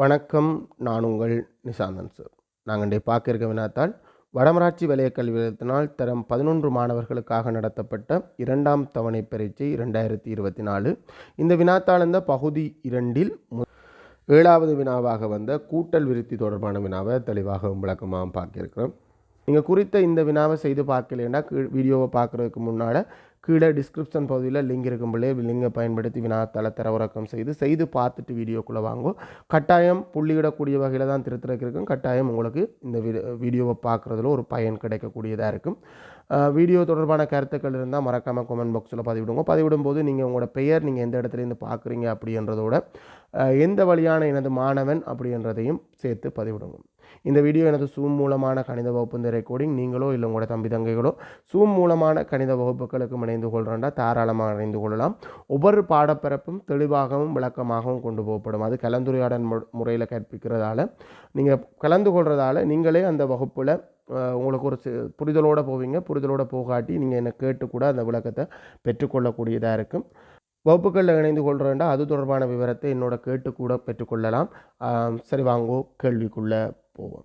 வணக்கம் நான் உங்கள் நிசாந்தன் சார். நாங்கள் இன்றைய பார்க்க இருக்க வினாத்தால் வடமராட்சி வலய கல்வி நிலையத்தினால் தரம் பதினொன்று மாணவர்களுக்காக நடத்தப்பட்ட இரண்டாம் தவணை பரீட்சை இரண்டாயிரத்தி இருபத்தி நாலு. இந்த வினாத்தாள் இந்த பகுதி இரண்டில் ஏழாவது வினாவாக வந்த கூட்டல் விருத்தி தொடர்பான வினாவை தெளிவாக விளக்கமாக பார்க்கிருக்கிறோம் நீங்கள் குறித்த இந்த வினாவை செய்து பார்க்கலைன்னா கீழ் வீடியோவை பார்க்குறதுக்கு முன்னால் கீழே டிஸ்கிரிப்ஷன் பகுதியில் லிங்க் இருக்கும் பிள்ளைய. லிங்கை பயன்படுத்தி வினாத்தாள தரவிறக்கம் செய்து செய்து பார்த்துட்டு வீடியோக்குள்ளே வாங்கும் கட்டாயம் புள்ளியிடக்கூடிய வகையில் தான் திருத்திருக்கிறக்கும் கட்டாயம் உங்களுக்கு இந்த வீடியோவை பார்க்குறதுல ஒரு பயன் கிடைக்கக்கூடியதாக இருக்கும். வீடியோ தொடர்பான கருத்துக்கள் இருந்தால் மறக்காமல் கமெண்ட் பாக்ஸில் பதிவிடுங்க. பதிவிடும் போது நீங்கள் உங்களோட பெயர் நீங்கள் எந்த இடத்துலேருந்து பார்க்குறீங்க அப்படின்றதோட எந்த வழியான எனது மாணவன் அப்படின்றதையும் சேர்த்து பதிவிடுங்க. இந்த வீடியோ எனது சூம் மூலமான கணித வகுப்பு இந்த ரெக்கார்டிங் நீங்களோ இல்லை உங்களோட தம்பி தங்கைகளோ சூம் மூலமான கணித வகுப்புகளுக்கும் இணைந்து கொள்கிறோண்டா தாராளமாக இணைந்து கொள்ளலாம். ஒவ்வொரு பாடப்பிறப்பும் தெளிவாகவும் விளக்கமாகவும் கொண்டு போகப்படும். அது கலந்துரையாடல் முறையில் கற்பிக்கிறதால நீங்கள் கலந்து கொள்கிறதால நீங்களே அந்த வகுப்பில் உங்களுக்கு ஒரு புரிதலோடு போவீங்க. புரிதலோடு போகாட்டி நீங்கள் என்னை கேட்டு கூட அந்த விளக்கத்தை பெற்றுக்கொள்ளக்கூடியதாக இருக்கும். வகுப்புகளில் இணைந்து கொள்கிறேன்டா அது தொடர்பான விவரத்தை என்னோட கேட்டு கூட பெற்றுக்கொள்ளலாம் சரி வாங்கோ கேள்விக்குள்ளே போவோம்.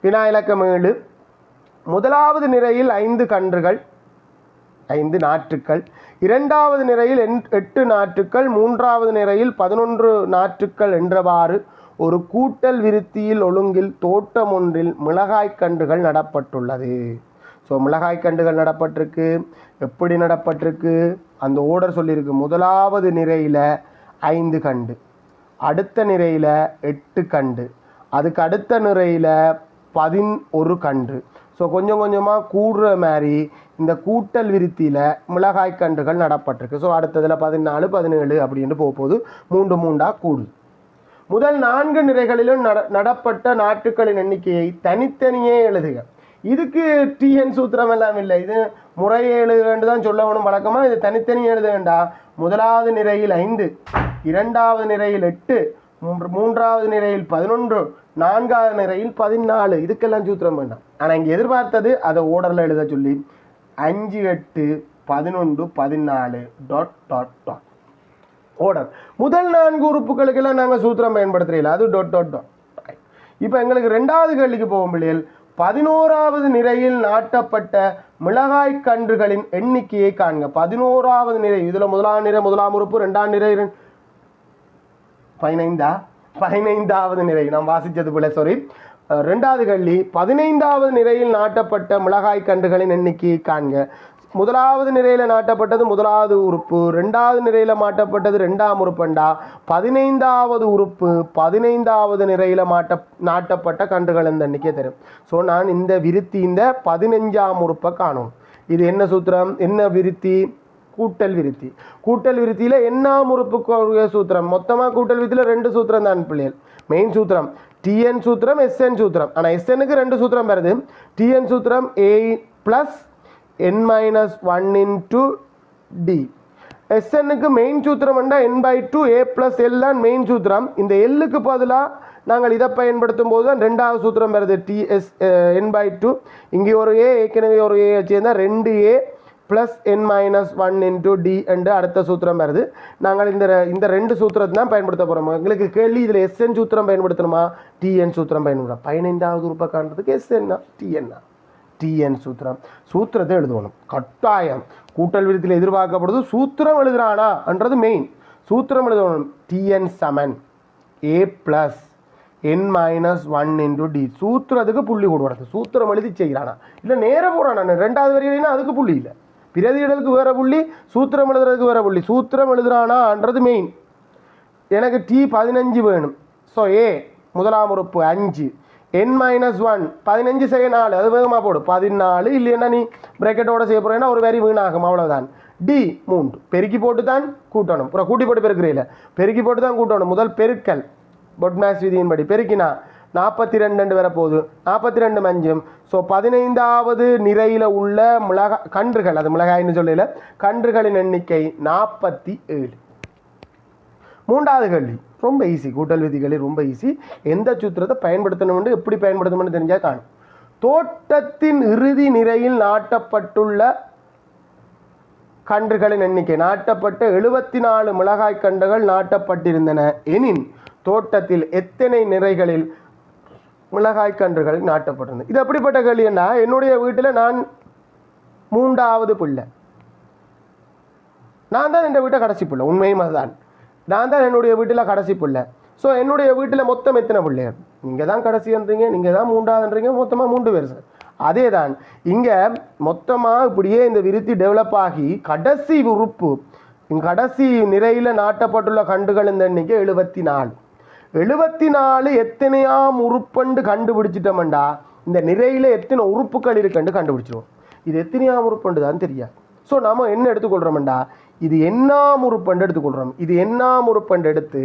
வினா இலக்கம் ஏழு. முதலாவது நிரையில் ஐந்து கன்றுகள் ஐந்து நாற்றுக்கள். இரண்டாவது நிரையில் எண்- எட்டு நாற்றுக்கள். மூன்றாவது நிரையில் பதினொன்று நாற்றுக்கள் என்றவாறு ஒரு கூட்டல் விருத்தியில் ஒழுங்கில் தோட்டம் ஒன்றில் மிளகாய் கன்றுகள் நடப்பட்டுள்ளது. ஸோ மிளகாய் கன்றுகள் நடப்பட்டிருக்கு. எப்படி நடப்பட்டிருக்கு? அந்த ஓடர் சொல்லியிருக்கு. முதலாவது நிறையில் ஐந்து கண்டு அடுத்த நிறையில் எட்டு கண்டு அதுக்கு அடுத்த நிறையில் பதின் ஒரு கன்று. ஸோ கொஞ்சம் கொஞ்சமாக கூடுற மாதிரி இந்த கூட்டல் விருத்தியில் மிளகாய் கன்றுகள் நடப்பட்டிருக்கு. ஸோ அடுத்ததில் பதினாலு பதினேழு அப்படின்னு போகும்போது மூன்று மூண்டாக கூடுது முதல் நான்கு நிறைகளிலும் நட நடப்பட்ட நாட்டுகளின் எண்ணிக்கையை தனித்தனியே எழுதுக. இதுக்கு டிஎன் சூத்திரம் எல்லாம் இல்லை. இது முறையை எழுதுகன்னு தான் சொல்ல வேணும் வழக்கமாக இது தனித்தனியே எழுத வேண்டாம். முதலாவது நிறையில் ஐந்து இரண்டாவது நிறையில் எட்டு மூன்று மூன்றாவது நிறையில் பதினொன்று நான்காவது நிறையில் பதினாலு. இதுக்கெல்லாம் சூத்திரம் வேண்டாம். ஆனால் இங்கே எதிர்பார்த்தது அதை ஓடரில் எழுத சொல்லி அஞ்சு எட்டு பதினொன்று பதினாலு டாட் டாட் டாட் ஓடர் முதல் நான்கு உறுப்புகளுக்கெல்லாம் நாங்கள் சூத்திரம் பயன்படுத்துறீங்களா? அது டொட் டொட் டாட் இப்போ எங்களுக்கு ரெண்டாவது கேள்விக்கு போகும் பிள்ளைகள். பதினோராவது நிலையில் நாட்டப்பட்ட மிளகாய் கன்றுகளின் எண்ணிக்கையை காண்க. பதினோராவது நிறை இதில் முதலாம் நிறை முதலாம் உறுப்பு ரெண்டாம் நிறை பதினைந்தா? பதினைந்தாவது நிறை. நாம் வாசித்தது போல சாரி ரெண்டாவது கள்ளி. பதினைந்தாவது நிலையில் நாட்டப்பட்ட மிளகாய் கன்றுகளின் எண்ணிக்கையை காண்க. முதலாவது நிலையில் நாட்டப்பட்டது முதலாவது உறுப்பு. ரெண்டாவது நிலையில் மாட்டப்பட்டது ரெண்டாம் உறுப்பண்டா? பதினைந்தாவது உறுப்பு பதினைந்தாவது நிலையில் மாட்ட நாட்டப்பட்ட கன்றுகள் இந்த எண்ணிக்கை தரும். ஸோ நான் இந்த விருத்தி இந்த பதினஞ்சாம் உறுப்பை காணும். இது என்ன சூத்திரம்? என்ன விருத்தி? கூட்டல் விருத்தி. கூட்டல் விருத்தியில் என்ன உறுப்புக்குரிய சூத்திரம்? மொத்தமாக கூட்டல் விருத்தியில் ரெண்டு சூத்திரம் தான் பிள்ளைகள். மெயின் சூத்திரம் டிஎன் சூத்திரம் எஸ்என் சூத்திரம். ஆனால் எஸ்எனுக்கு ரெண்டு சூத்திரம் வருது. டிஎன் சூத்திரம் A plus N minus one into D எஸ்என்னுக்கு main சூத்திரம் வந்தால் N by two A plus L தான் மெயின் சூத்திரம். இந்த எல்லுக்கு பதிலாக நாங்கள் இதை பயன்படுத்தும் போது தான் ரெண்டாவது சூத்திரம் வருது. டிஎஸ் என் பை டூ இங்கே ஒரு ஏ ஏற்கனவே ஒரு ஏ வச்சுருந்தா ரெண்டு A plus N minus one into D என்று அடுத்த சூத்திரம் வருது. நாங்கள் இந்த ரெ- இந்த ரெண்டு சூத்திரத்தை தான் பயன்படுத்த போகிறோம் எங்களுக்கு கேள்வி இதில் எஸ்என் சூத்திரம் பயன்படுத்தணுமா? டிஎன் சூத்திரம் பயன்படுத்தணும். பதினைந்தாவது ரூபாய் காண்றதுக்கு எஸ்என்னா டிஎன்னா டிஎன் சூத்திரம். சூத்திரத்தை எழுதணும். கட்டாயம். கூட்டல் விதத்தில் எதிர்பார்க்கப்படுது. சூத்திரம் எழுதுறானான்றது மெயின் சூத்திரம் எழுதணும். TN Saman. A plus N minus one into D சூத்திரத்துக்கு புள்ளி கொடுக்கறது சூத்திரம் எழுதி செய்கிறானா? இல்லை நேரம் போகிறானா ரெண்டாவது வரையினா அதுக்கு புள்ளி இல்லை. பிரதியிடலுக்கு வேற புள்ளி சூத்திரம் எழுதுறதுக்கு வேற புள்ளி. சூத்திரம் எழுதுறானான்றது மெயின் எனக்கு டி பதினஞ்சு வேணும். ஸோ ஏ முதலாம் உறுப்பு அஞ்சு. என் மைனஸ் ஒன் பதினஞ்சு செய்ய நாலு. அது வேகமாக போடு. பதினாலு இல்லைன்னா நீ பிரேக்கெட்டோட செய்ய போகிறேன்னா ஒரு வரி வீணாகும். அவ்வளோதான் டி மூன்று. பெருக்கி போட்டு தான் கூட்டணும். அப்புறம் கூட்டி போட்டு பெருக்கிறீல. பெருக்கி போட்டு தான் கூட்டணும். முதல் பெருக்கல். பொட்மேஸ் விதியின்படி பெருக்கினா நாற்பத்தி ரெண்டு வரப்போகுது நாற்பத்தி ரெண்டு மஞ்சும். ஸோ பதினைந்தாவது நிறையில் உள்ள மிளகா கன்றுகள் அது மிளகாய்னு சொல்லல கன்றுகளின் எண்ணிக்கை நாற்பத்தி ஏழு. மூன்றாவது கேள்வி. ரொம்ப ஈஸி கூட்டல் விதிகளில் ரொம்ப ஈஸி எந்த சூத்திரத்தை பயன்படுத்தணும்னு எப்படி பயன்படுத்தணும்னு தெரிஞ்சால் காணும் தோட்டத்தின் இறுதி நிறையில் நாட்டப்பட்டுள்ள கன்றுகளின் எண்ணிக்கை நாட்டப்பட்ட எழுபத்தி நாலு மிளகாய் கன்றுகள் நாட்டப்பட்டிருந்தன. எனின் தோட்டத்தில் எத்தனை நிறைகளில் மிளகாய் கன்றுகள் நாட்டப்பட்டிருந்தது. இது அப்படிப்பட்ட கேள்வின்னா என்னுடைய வீட்டில் நான் மூன்றாவது பிள்ளை. நான் தான் என் வீட்டை கடைசி பிள்ளை உண்மையும் அதுதான். நான் தான் என்னுடைய வீட்டில் கடைசி பிள்ளை. ஸோ என்னுடைய வீட்டில் மொத்தம் எத்தனை பிள்ளையர் நீங்கள் தான் கடைசின்றீங்க நீங்கள் தான் மூன்றாவதுன்றீங்க மொத்தமாக மூன்று பேர் சார். அதே தான் இங்கே மொத்தமாக இப்படியே இந்த விருத்தி டெவலப் ஆகி கடைசி உறுப்பு கடைசி நிறையில் நாட்டப்பட்டுள்ள கண்டுகள் இந்த எண்ணிக்கை எழுபத்தி நாலு. எழுபத்தி நாலு எத்தனையாம் உறுப்புண்டு கண்டுபிடிச்சிட்டோம்டா இந்த நிறையில் எத்தனை உறுப்புகள் இருக்குன்னு கண்டுபிடிச்சிருவோம். இது எத்தனையாம் உறுப்புண்டு தான் தெரியாது. ஸோ நாம் என்ன எடுத்துக்கொள்கிறோம்டா இது என்னாம் உறுப்புண்டு எடுத்துக்கொள்கிறோம் இது என்னாம் உறுப்பண்டு எடுத்து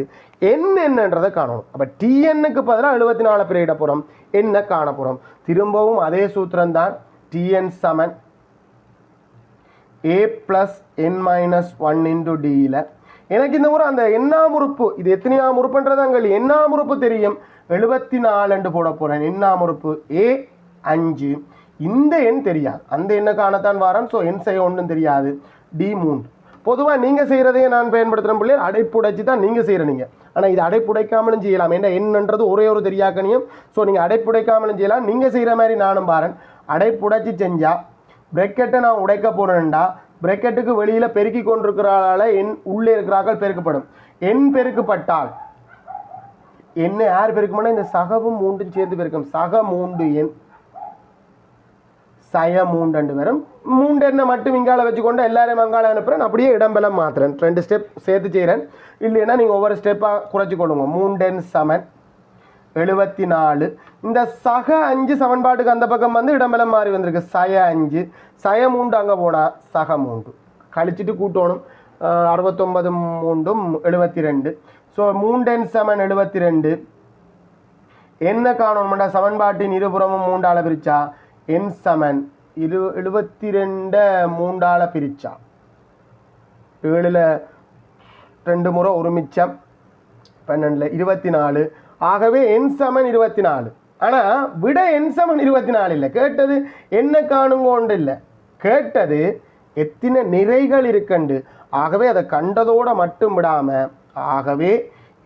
என் என்னன்றதை காணணும். அப்போ டிஎன்னுக்கு பதிலாக எழுபத்தி நாலு பிரியிட போகிறோம் என்ன காண போகிறோம் திரும்பவும் அதே சூத்திரம் தான். TN Saman. A plus N minus one into டியில் எனக்கு இந்த முறை அந்த எண்ணாம் உறுப்பு இது எத்தனையாம் உறுப்புன்றது அங்கே எண்ணாம் உறுப்பு தெரியும்? எழுபத்தி நாலுண்டு போட போகிறேன் எண்ணாம் உறுப்பு ஏ அஞ்சு. இந்த எண் தெரியாது. அந்த எண்ணை காணத்தான் வரேன் ஸோ எண் செய்ய ஒன்றும் தெரியாது. டி மூன்று. பொதுவாக நீங்கள் செய்கிறதையே நான் பயன்படுத்துகிற பிள்ளைகள். அடைப்புடைச்சி தான் நீங்கள் செய்கிறீங்க ஆனால் இது அடைப்புடைக்காமலும் செய்யலாம். என்ன என்னன்றது ஒரே ஒரு தெரியாக்கணியும் ஸோ நீங்கள் அடைப்புடைக்காமலும் செய்யலாம். நீங்கள் செய்கிற மாதிரி நானும் பாரேன். அடைப்புடைச்சி செஞ்சால் பிரக்கெட்டை நான் உடைக்க போகிறேன்டா பிரக்கெட்டுக்கு வெளியில் பெருக்கி கொண்டிருக்கிறால என் உள்ளே இருக்கிறார்கள் பெருக்கப்படும். என் பெருக்கப்பட்டால் என்ன யார் பெருக்குமானா இந்த சகவும் மூன்றும் சேர்த்து பெருக்கும். சக மூன்று எண் சய மூண்டண்டு வரும் மூண்டு எண்ணை மட்டும் இங்கால வச்சுக்கொண்டு எல்லாரையும் அங்கால அனுப்புகிறேன் அப்படியே இடம்பெல்லாம் மாத்துறேன். ரெண்டு ஸ்டெப் சேர்த்து செய்கிறேன் இல்லைன்னா நீங்கள் ஒவ்வொரு ஸ்டெப்பாக குறைச்சி கொள்ளுங்க. மூண்டென் சமன் எழுபத்தி நாலு இந்த சக அஞ்சு சமன்பாட்டுக்கு அந்த பக்கம் வந்து இடம்பெல்லாம் மாறி வந்திருக்கு. சய அஞ்சு சய மூண்டு அங்கே போனால் சக மூண்டு கழிச்சிட்டு கூட்டணும். அஹ் அறுபத்தொன்பது மூண்டும் எழுபத்தி ரெண்டு ஸோ மூண்டன் சமன் எழுபத்தி ரெண்டு என்ன காணணும்டா? சமன்பாட்டின் இருபுறமும் மூண்டால பிரிச்சா? என் சமன் இரு எழுபத்தி ரெண்டை மூண்டால பிரிச்சா? ஏழில் ரெண்டு முறை ஒரு மிச்சம். பன்னெண்டில் இருபத்தி நாலு ஆகவே என் சமன் இருபத்தி நாலு ஆனால் விட என் சமன் இருபத்தி நாலு இல்லை. கேட்டது என்ன காணுங்கோண்டு இல்லை கேட்டது எத்தனை நிறைகள் இருக்கண்டு. ஆகவே அதை கண்டதோடு மட்டும் விடாமல் ஆகவே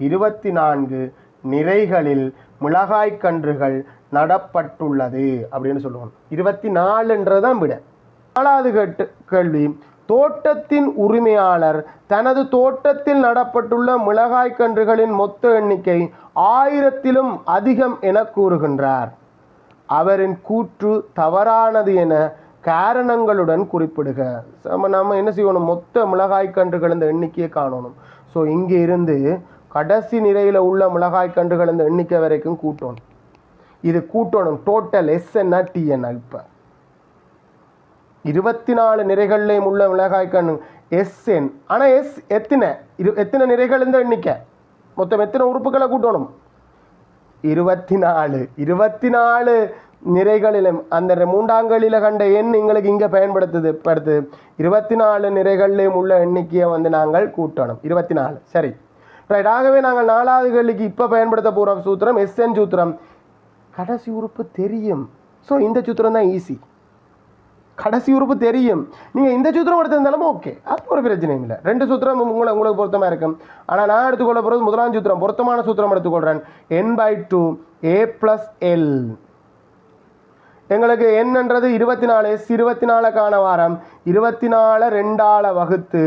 இருபத்தி நான்கு நிறைகளில் மிளகாய் கன்றுகள் நடப்பட்டுள்ளது அப்படின்னு சொல்லுவோம். இருபத்தி நாலுன்றதான் விட. நாலாவது கேட்டு கேள்வி தோட்டத்தின் உரிமையாளர். தனது தோட்டத்தில் நடப்பட்டுள்ள மிளகாய் கன்றுகளின் மொத்த எண்ணிக்கை ஆயிரத்திலும் அதிகம் என கூறுகின்றார். அவரின் கூற்று தவறானது என காரணங்களுடன் குறிப்பிடுக. நம்ம நம்ம என்ன செய்யணும்? மொத்த மிளகாய் கன்றுகள் இந்த எண்ணிக்கையை காணணும். ஸோ இங்கே இருந்து கடைசி நிலையில் உள்ள மிளகாய் கன்றுகள் இந்த எண்ணிக்கை வரைக்கும் கூட்டணும். இது கூட்டணும். டோட்டல் எஸ் என்ன டி என்ன இப்போ. இருபத்தி நாலு நிறைகள்லேயும் உள்ள மிளகாய் கண் எஸ் என் ஆனால் எஸ் எத்தனை? இரு எத்தனை நிறைகள் இருந்த எண்ணிக்கை? மொத்தம் எத்தனை உறுப்புகளை கூட்டணும்? இருபத்தி நாலு இருபத்தி நாலு நிறைகளிலும் அந்த மூண்டாங்கலில் கண்ட எண் எங்களுக்கு இங்கே பயன்படுத்துது படுத்து. இருபத்தி நாலு நிறைகள்லேயும் உள்ள எண்ணிக்கையை வந்து நாங்கள் கூட்டணும். இருபத்தி நாலு சரி. ரைட் ஆகவே நாங்கள் நாலாவது கேள்விக்கு இப்போ பயன்படுத்த போகிறோம் சூத்திரம் எஸ்என் சூத்திரம். கடைசி உறுப்பு தெரியும். ஸோ இந்த சூத்திரம் தான் ஈஸி கடைசி உறுப்பு தெரியும். நீங்கள் இந்த சூத்திரம் எடுத்திருந்தாலும் ஓகே அது ஒரு பிரச்சனையும் இல்லை. ரெண்டு சூத்திரம் உங்களை உங்களுக்கு பொருத்தமாக இருக்கும். ஆனால் நான் எடுத்துக்கொள்ள போகிறது முதலாம் சூத்திரம். பொருத்தமான சூத்திரம் எடுத்துக்கொள்கிறேன் N by two A plus L எங்களுக்கு என்னன்றது இருபத்தி நாலு எஸ் இருபத்தி நாலுக்கான வாரம். இருபத்தி நாலு ரெண்டால வகுத்து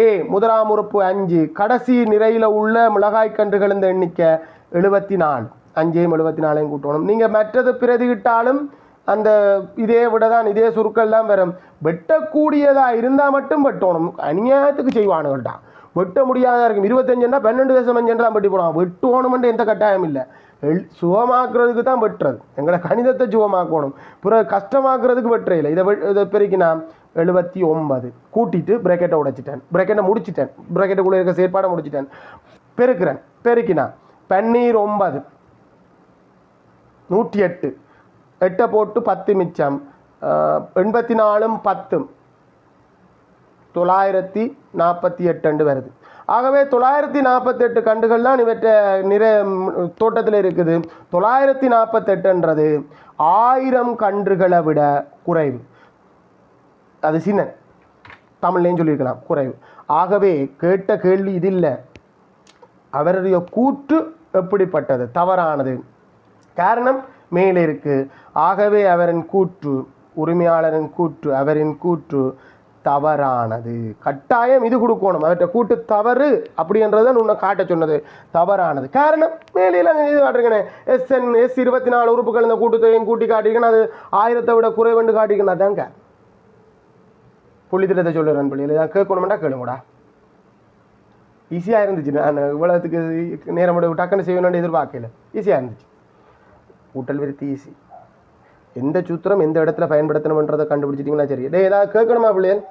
ஏ முதலாம் உறுப்பு அஞ்சு. கடைசி நிறையில் உள்ள மிளகாய் கன்றுகள் இந்த எண்ணிக்கை எழுபத்தி நாலு அஞ்சையும் எழுபத்தி நாலையும் கூட்டணும். நீங்கள் மற்றது பிரதிகிட்டாலும் அந்த இதே விட தான் இதே சுருக்கள் தான் வரும். வெட்டக்கூடியதாக இருந்தால் மட்டும் வெட்டணும். அநியாயத்துக்கு செய்வானுங்கள்டா வெட்ட முடியாதா இருக்கும். இருபத்தஞ்சுன்னா பன்னெண்டு தேசம் அஞ்சுன்னு தான் வெட்டி போடுவான் வெட்டுவோணுமென்று எந்த கட்டாயம் இல்லை. எல் சுகமாக்குறதுக்கு தான் வெட்டுறது. எங்களை கணிதத்தை சுகமாக்கணும். பிறகு கஷ்டமாக்குறதுக்கு வெட்டுற இல்லை. இதை வெ- இதை பெருக்கினா எழுபத்தி ஒன்பது கூட்டிட்டு பிரேக்கெட்டை உடைச்சிட்டேன். பிரேக்கெட்டை முடிச்சிட்டேன். பிரேக்கெட்டுக்குள்ளே இருக்க செயற்பாடை முடிச்சிட்டேன். பெருக்கிறேன். பெருக்கினா பன்னீர் ஒன்பது. நூற்றி எட்டு. எட்டை போட்டு பத்து மிச்சம். எண்பத்தி நாலும் பத்தும் தொள்ளாயிரத்தி நாற்பத்தி எட்டு வருது. ஆகவே தொள்ளாயிரத்தி நாற்பத்தெட்டு கண்டுகள் தான் இவற்றை நிற தோட்டத்தில் இருக்குது. தொள்ளாயிரத்தி நாற்பத்தெட்டுன்றது ஆயிரம் கன்றுகளை விட குறைவு. அது சின்ன தமிழ்லேயும் சொல்லியிருக்கலாம் குறைவு. ஆகவே கேட்ட கேள்வி இது இல்லை அவருடைய கூற்று எப்படிப்பட்டது? தவறானது. காரணம் மேலிருக்கு. ஆகவே அவரின் கூற்று உரிமையாளரின் கூற்று அவரின் கூற்று தவறானது. கட்டாயம் இது கொடுக்கணும். அவர்கிட்ட கூட்டு தவறு அப்படின்றத உன்னை காட்ட சொன்னது. தவறானது. காரணம் மேலையில் இது காட்டிருக்கிறேன் எஸ் என் எஸ் இருபத்தி நாலு உறுப்புகள் இந்த கூட்டுத்தொகையும் கூட்டி காட்டிக்கணும் அது ஆயிரத்தை விட குறைவென்று காட்டிக்கணும் அதாங்க. புள்ளி திட்டத்தை சொல்லுறேன் பள்ளியில் இதான் கேட்கணுமெண்டா கேளுங்கடா. ஈஸியாக இருந்துச்சு. நான் இவ்வளோத்துக்கு நேரம் விட டக்குன்னு செய்யணும்னு எதிர்பார்க்கல. ஈஸியாக இருந்துச்சு. கூட்டல் விருத்தி ஈஸி எந்த சூத்திரம் எந்த இடத்துல பயன்படுத்தணுன்றதை கண்டுபிடிச்சிட்டிங்கன்னா சரி. டே ஏதாவது கேட்கணுமா பிள்ளையன்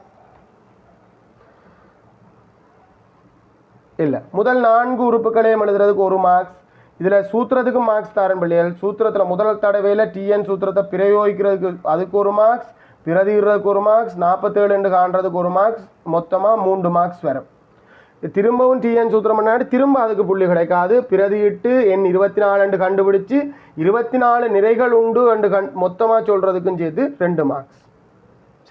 இல்லை. முதல் நான்கு உறுப்புகளையும் எழுதுறதுக்கு ஒரு மார்க்ஸ் இதில் சூத்திரத்துக்கு மார்க்ஸ் தரேன் பிள்ளைகள் சூத்திரத்தில் முதல் தடவையில் டிஎன் சூத்திரத்தை பிரயோகிக்கிறதுக்கு அதுக்கு ஒரு மார்க்ஸ் பிரதிகிறதுக்கு ஒரு மார்க்ஸ் நாற்பத்தேழு என்று காண்றதுக்கு ஒரு மார்க்ஸ் மொத்தமாக மூன்று மார்க்ஸ் வரும். திரும்பவும் டிஎன் சூத்திரம் திரும்ப அதுக்கு புள்ளி கிடைக்காது. பிரதியிட்டு எண் இருபத்தி நாலு கண்டுபிடிச்சு இருபத்தி நாலு நிறைகள் உண்டு என்று கண் மொத்தமாக சொல்கிறதுக்கும் சேர்த்து ரெண்டு மார்க்ஸ்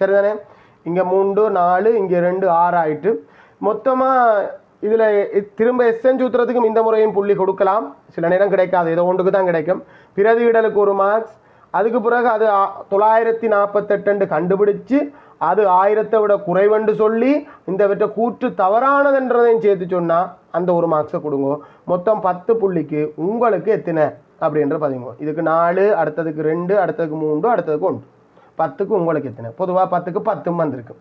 சரிதானே? இங்கே மூன்று நாலு இங்கே ரெண்டு ஆறு ஆயிட்டு. மொத்தமாக இதில் திரும்ப எஸ்என் சூத்திரத்துக்கும் இந்த முறையும் புள்ளி கொடுக்கலாம். சில நேரம் கிடைக்காது. ஏதோ ஒன்றுக்கு தான் கிடைக்கும். பிரதியிடலுக்கு ஒரு மார்க்ஸ் அதுக்கு பிறகு அது தொள்ளாயிரத்தி நாற்பத்தெட்டு கண்டுபிடிச்சு அது ஆயிரத்தை விட குறைவென்று சொல்லி இந்த விட்ட கூற்று தவறானதுன்றதையும் சேர்த்து சொன்னால் அந்த ஒரு மார்க்ஸை கொடுங்க. மொத்தம் பத்து புள்ளிக்கு உங்களுக்கு எத்தனை? அப்படின்ற பதிங்க. இதுக்கு நாலு அடுத்ததுக்கு ரெண்டு அடுத்ததுக்கு மூன்று அடுத்ததுக்கு ஒன்று. பத்துக்கு உங்களுக்கு எத்தனை? பொதுவாக பத்துக்கு பத்தும் வந்திருக்கு.